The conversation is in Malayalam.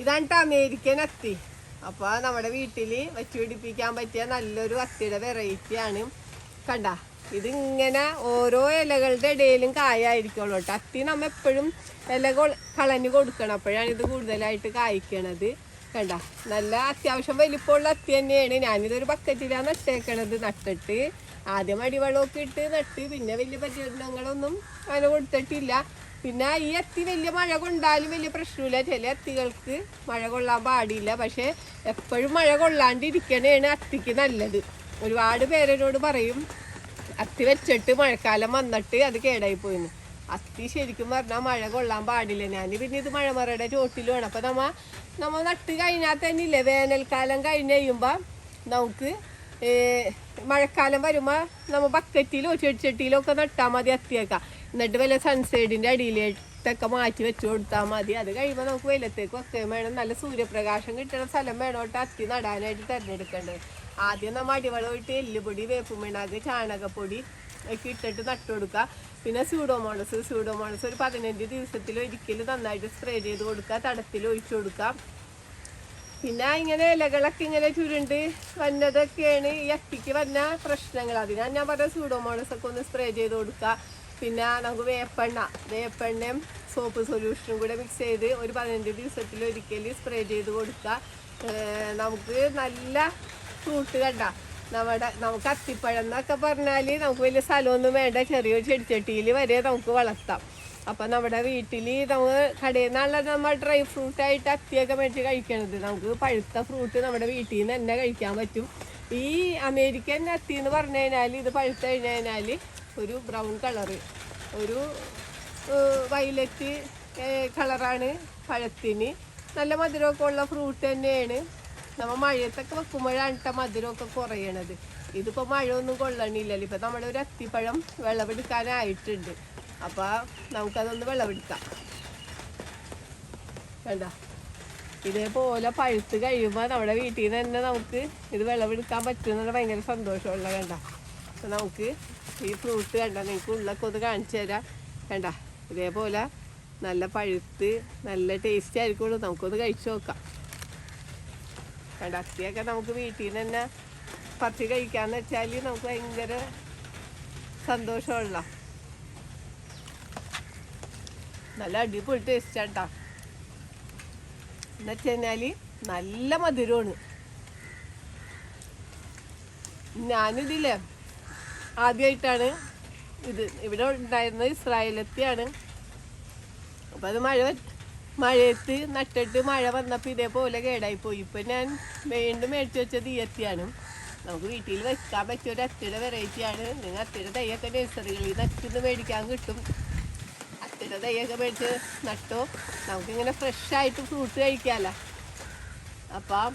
ഇതാണ് അമേരിക്കൻ അത്തി. അപ്പൊ നമ്മുടെ വീട്ടിൽ വെച്ച് പിടിപ്പിക്കാൻ പറ്റിയ നല്ലൊരു അത്തിയുടെ വെറൈറ്റി ആണ്. കണ്ട ഇതിങ്ങനെ ഓരോ ഇലകളുടെ ഇടയിലും കായായിരിക്കുള്ളൂ കേട്ടോ. അത്തി നമ്മ എപ്പോഴും ഇല കളഞ്ഞു കൊടുക്കണം. അപ്പോഴാണ് ഇത് കൂടുതലായിട്ട് കായ്ക്കണത്. കണ്ട നല്ല അത്യാവശ്യം വലിപ്പമുള്ള അത്തി തന്നെയാണ്. ഞാനിതൊരു ബക്കറ്റിലാണ് നട്ടേക്കണത്. നട്ടിട്ട് ആദ്യം അടിവെള്ളമൊക്കെ ഇട്ട് നട്ട് പിന്നെ വലിയ പരിചരണങ്ങളൊന്നും അങ്ങനെ കൊടുത്തിട്ടില്ല. പിന്നെ ഈ അത്തി വലിയ മഴ കൊണ്ടാലും വലിയ പ്രശ്നമില്ല. ചില അത്തികൾക്ക് മഴ കൊള്ളാൻ പാടില്ല. പക്ഷെ എപ്പോഴും മഴ കൊള്ളാണ്ടിരിക്കണേണ് അത്തിക്ക് നല്ലത്. ഒരുപാട് പേരോട് പറയും അത്തി വെച്ചിട്ട് മഴക്കാലം വന്നിട്ട് അത് കേടായി പോയിന്ന്. അത്തി ശരിക്കും പറഞ്ഞാൽ മഴ കൊള്ളാൻ പാടില്ല. ഞാൻ പിന്നെ ഇത് മഴമറയുടെ ചോട്ടിൽ വേണം അപ്പൊ നമ്മ നമ്മ നട്ട് കഴിഞ്ഞാൽ തന്നെ ഇല്ലേ വേനൽക്കാലം കഴിഞ്ഞ് കഴിയുമ്പോൾ നമുക്ക് മഴക്കാലം വരുമ്പോൾ നമ്മ ബക്കറ്റിലോ ചെടിച്ചട്ടിയിലോ ഒക്കെ നട്ടാൽ മതി അത്തിയൊക്കെ. എന്നിട്ട് വല്ല സൺസൈഡിന്റെ അടിയിലേട്ടൊക്കെ മാറ്റി വെച്ചു കൊടുത്താൽ മതി. അത് കഴിയുമ്പോൾ നമുക്ക് വെയിലത്തേക്ക് വെക്കുകയും വേണം. നല്ല സൂര്യപ്രകാശം കിട്ടുന്ന സ്ഥലം വേണോട്ട് അത്തി നടാനായിട്ട് തിരഞ്ഞെടുക്കേണ്ടത് ആദ്യം നമ്മൾ അടിവളം ഇട്ട് എല്ലുപൊടി വേപ്പുമിണാക്ക് ചാണകപ്പൊടി ഒക്കെ ഇട്ടിട്ട് നട്ടു കൊടുക്കുക. പിന്നെ സൂഡോമോണസ് സൂഡോമോണസ് ഒരു പതിനഞ്ച് ദിവസത്തിൽ ഒരിക്കലും നന്നായിട്ട് സ്പ്രേ ചെയ്ത് കൊടുക്കുക. തടത്തിൽ ഒഴിച്ചു കൊടുക്കുക. പിന്നെ ഇങ്ങനെ ഇലകളൊക്കെ ഇങ്ങനെ ചുരുണ്ട് വന്നതൊക്കെയാണ് ഈ അത്തിക്ക് വന്ന പ്രശ്നങ്ങൾ. അതിനാണ് ഞാൻ പറഞ്ഞ സൂഡോമോണസ് ഒക്കെ ഒന്ന് സ്പ്രേ ചെയ്ത് കൊടുക്കുക. പിന്നെ നമുക്ക് വേപ്പെണ്ണ വേപ്പെണ്ണയും സോപ്പ് സൊല്യൂഷനും കൂടെ മിക്സ് ചെയ്ത് ഒരു പതിനഞ്ച് ദിവസത്തിൽ ഒരിക്കൽ സ്പ്രേ ചെയ്ത് കൊടുക്കുക നമുക്ക് നല്ല ഫ്രൂട്ട് കണ്ട. നമ്മുടെ നമുക്ക് അത്തിപ്പഴം എന്നൊക്കെ പറഞ്ഞാൽ നമുക്ക് വലിയ സ്ഥലമൊന്നും വേണ്ട. ചെറിയൊരു ചെടിച്ചട്ടിയിൽ വരെ നമുക്ക് വളർത്താം. അപ്പം നമ്മുടെ വീട്ടിൽ നമ്മൾ കടയിൽ നിന്നുള്ള നമ്മൾ ഡ്രൈ ഫ്രൂട്ടായിട്ട് അത്തിയൊക്കെ മേടിച്ച് കഴിക്കണത്. നമുക്ക് പഴുത്ത ഫ്രൂട്ട് നമ്മുടെ വീട്ടിൽ നിന്ന് തന്നെ കഴിക്കാൻ പറ്റും. ഈ അമേരിക്കൻ അത്തി എന്ന് പറഞ്ഞു കഴിഞ്ഞാൽ ഇത് പഴുത്ത് കഴിഞ്ഞ് കഴിഞ്ഞാൽ ഒരു ബ്രൗൺ കളറ്. ഒരു വയലറ്റ് കളറാണ് പഴത്തിന്. നല്ല മധുരമൊക്കെ ഉള്ള ഫ്രൂട്ട് തന്നെയാണ്. നമ്മൾ മഴയത്തൊക്കെ വെക്കുമ്പോഴാണ് ട്ടോ മധുരമൊക്കെ കുറയണത്. ഇതിപ്പോ മഴയൊന്നും കൊള്ളണില്ലല്ലോ. ഇപ്പം നമ്മുടെ ഒരു അത്തിപ്പഴം വിളവെടുക്കാനായിട്ടുണ്ട്. അപ്പോൾ നമുക്കതൊന്ന് വിളവെടുക്കാം. വേണ്ട ഇതേപോലെ പഴുത്ത് കഴിയുമ്പോൾ നമ്മുടെ വീട്ടിൽ നിന്ന് തന്നെ നമുക്ക് ഇത് വിളവെടുക്കാൻ പറ്റുന്നത് ഭയങ്കര സന്തോഷമുള്ള കണ്ട? അപ്പൊ നമുക്ക് ഈ ഫ്രൂട്ട് കണ്ട? നിങ്ങൾക്ക് ഉള്ളൊക്കെ ഒന്ന് കാണിച്ചു തരാം. കണ്ട? ഇതേപോലെ നല്ല പഴുത്ത് നല്ല ടേസ്റ്റ് ആയിരിക്കുള്ളൂ. നമുക്കൊന്ന് കഴിച്ചു നോക്കാം. കണ്ട? അത്തിയൊക്കെ നമുക്ക് വീട്ടിൽ നിന്ന് തന്നെ പറിച്ച് കഴിക്കാന്ന് വെച്ചാൽ നമുക്ക് ഭയങ്കര സന്തോഷമുള്ള നല്ല അടിപൊളി ടേസ്റ്റ് കേട്ടോ എന്ന് വെച്ച് കഴിഞ്ഞാൽ നല്ല മധുരമാണ്. ഞാനിതില്ലേ ആദ്യമായിട്ടാണ് ഇത് ഇവിടെ ഉണ്ടായിരുന്നത് ഇസ്രായേലെത്തിയാണ് അപ്പോൾ അത് മഴ മഴയത്ത് നട്ടിട്ട് മഴ വന്നപ്പോൾ ഇതേപോലെ കേടായി പോയി ഇപ്പം ഞാൻ വീണ്ടും മേടിച്ചു വെച്ചത് ഈ എത്തിയാണ് നമുക്ക് വീട്ടിൽ വെക്കാൻ പറ്റിയ ഒരു അത്തിയുടെ വെറൈറ്റിയാണ് നിങ്ങൾ അത്തിയുടെ തൈയൊക്കെ നഴ്സറികളിൽ നിന്ന് മേടിക്കാൻ കിട്ടും. അത്തിയുടെ തൈയൊക്കെ മേടിച്ച് നട്ടോ. നമുക്കിങ്ങനെ ഫ്രഷ് ആയിട്ട് ഫ്രൂട്ട് കഴിക്കാമല്ലോ അപ്പം